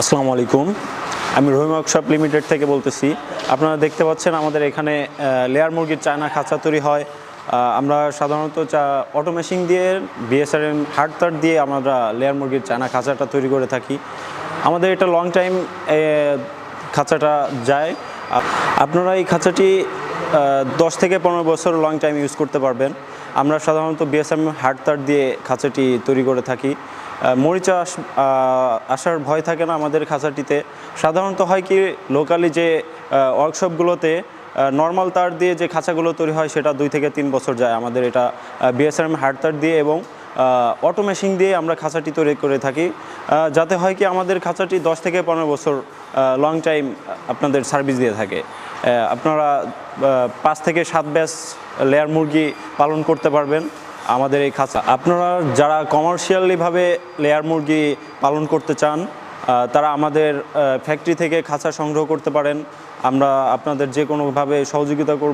আসসালামু আলাইকুম। আমি রহিম ওয়ার্কশপ লিমিটেড থেকে বলতেছি। আপনারা দেখতে পাচ্ছেন আমাদের এখানে লেয়ার মুরগির চায়না খাঁচা তৈরি হয়। আমরা সাধারণত চা, অটো মেশিন দিয়ে, বিএসআরএম হার্ড তার দিয়ে আমরা লেয়ার মুরগির চায়না খাঁচাটা তৈরি করে থাকি। আমাদের এটা লং টাইম খাঁচাটা যায়। আপনারা এই খাঁচাটি দশ থেকে পনেরো বছর লং টাইম ইউজ করতে পারবেন। আমরা সাধারণত বিএসএম হার্ড তার দিয়ে খাঁচাটি তৈরি করে থাকি। মরিচা আসার ভয় থাকে না আমাদের খাঁচাটিতে। সাধারণত হয় কি লোকালি যে ওয়ার্কশপগুলোতে নর্মাল তার দিয়ে যে খাঁচাগুলো তৈরি হয় সেটা দুই থেকে তিন বছর যায়। আমাদের এটা বিএসএম হার্ড তার দিয়ে এবং অটো মেশিন দিয়ে আমরা খাঁচাটি তৈরি করে থাকি। যাতে হয় কি, আমাদের খাঁচাটি দশ থেকে পনেরো বছর লং টাইম আপনাদের সার্ভিস দিয়ে থাকে। আপনারা পাঁচ থেকে সাত ব্যাস লেয়ার মুরগি পালন করতে পারবেন আমাদের এই খাঁচা আপনারা যারা কমার্শিয়ালিভাবে লেয়ার মুরগি পালন করতে চান তারা আমাদের ফ্যাক্টরি থেকে খাঁচা সংগ্রহ করতে পারেন। আমরা আপনাদের যে কোনোভাবে সহযোগিতা করব।